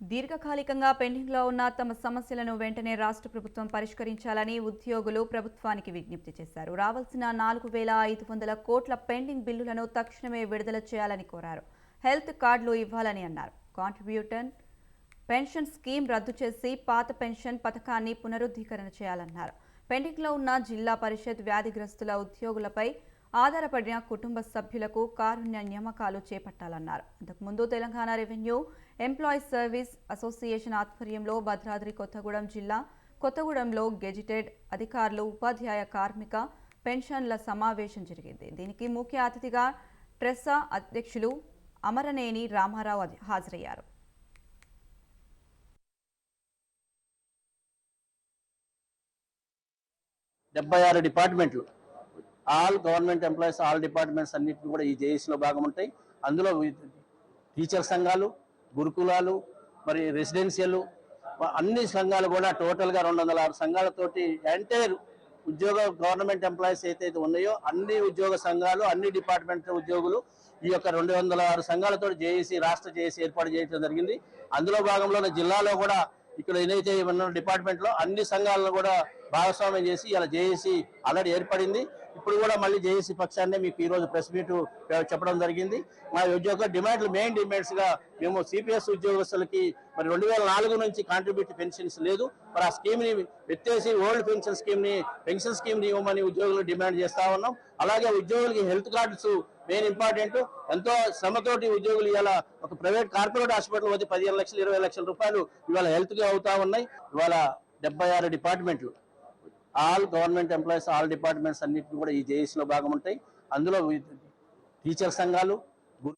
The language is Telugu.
దీర్ఘకాలికంగా పెండింగ్లో ఉన్న తమ సమస్యలను వెంటనే రాష్ట్ర ప్రభుత్వం పరిష్కరించాలని ఉద్యోగులు ప్రభుత్వానికి విజ్ఞప్తి చేశారు. రావాల్సిన నాలుగు వేల ఐదు వందల కోట్ల పెండింగ్ బిల్లులను తక్షణమే విడుదల చేయాలని కోరారు. హెల్త్ కార్డులు ఇవ్వాలని అన్నారు. కాంట్రిబ్యూటర్ పెన్షన్ స్కీమ్ రద్దు చేసి పాత పెన్షన్ పథకాన్ని పునరుద్ధీకరణ చేయాలన్నారు. పెండింగ్లో ఉన్న జిల్లా పరిషత్ వ్యాధిగ్రస్తుల ఉద్యోగులపై ఆధారపడిన కుటుంబ సభ్యులకు కారుణ్య నియామకాలు చేపట్టాలన్నారు. అంతకుముందు Telangana revenue employees service association ఆధ్వర్యంలో భద్రాద్రి కొత్తగూడెం జిల్లా కొత్తగూడెంలో గెజిటెడ్ అధికారులు ఉపాధ్యాయ కార్మిక పెన్షన్ల సమావేశం జరిగింది. దీనికి ముఖ్య అతిథిగా ట్రెస్సా అధ్యక్షులు అమరనేని రామారావు హాజరయ్యారు. డెబ్బై ఆరు డిపార్ట్మెంట్లు all government employees all departments అన్నింటినీ కూడా ఈ జేఏసీలో భాగం ఉంటాయి. అందులో టీచర్ సంఘాలు గురుకులాలు మరి రెసిడెన్షియల్ అన్ని సంఘాలు కూడా టోటల్గా రెండు వందల ఆరు సంఘాలతోటి ఎంటైర్ ఉద్యోగ గవర్నమెంట్ ఎంప్లాయీస్ ఏదైతే ఉన్నాయో అన్ని ఉద్యోగ సంఘాలు అన్ని డిపార్ట్మెంట్ ఉద్యోగులు ఈ యొక్క రెండు వందల ఆరు సంఘాలతో జేఏసీ రాష్ట్ర జేఏసీ ఏర్పాటు చేయడం జరిగింది. అందులో భాగంలోనే జిల్లాలో కూడా ఇక్కడ ఏదైతే ఉన్న డిపార్ట్మెంట్లో అన్ని సంఘాలను కూడా భాగస్వామ్యం చేసి ఇలా జేఏసీ ఆల్రెడీ ఏర్పడింది. ఇప్పుడు కూడా మళ్ళీ జేఏసీ పక్షాన్నే మీకు ఈ రోజు ప్రెస్ మీట్ చెప్పడం జరిగింది. మా ఉద్యోగ డిమాండ్లు మెయిన్ డిమాండ్స్గా మేము సిపిఎస్ ఉద్యోగస్తులకి మరి రెండు వేల నాలుగు నుంచి కాంట్రిబ్యూట్ పెన్షన్స్ లేదు. మరి ఆ స్కీమ్ని ఎత్తేసి ఓల్డ్ పెన్షన్ స్కీమ్ని పెన్షన్ స్కీమ్ని ఇవ్వమని ఉద్యోగులు డిమాండ్ చేస్తా ఉన్నాం. అలాగే ఉద్యోగులకి హెల్త్ కార్డ్స్ మెయిన్ ఇంపార్టెంట్. ఎంతో శ్రమతోటి ఉద్యోగులు ఇవాళ ఒక ప్రైవేట్ కార్పొరేట్ హాస్పిటల్ వద్ద పదిహేను లక్షలు ఇరవై లక్షల రూపాయలు ఇవాళ హెల్త్గా అవుతా ఉన్నాయి. ఇవాళ డెబ్బై ఆరు డిపార్ట్మెంట్లు. All government employees all departments అన్నింటినీ కూడా ఈ జేఏసీలో భాగం ఉంటాయి. అందులో టీచర్ సంఘాలు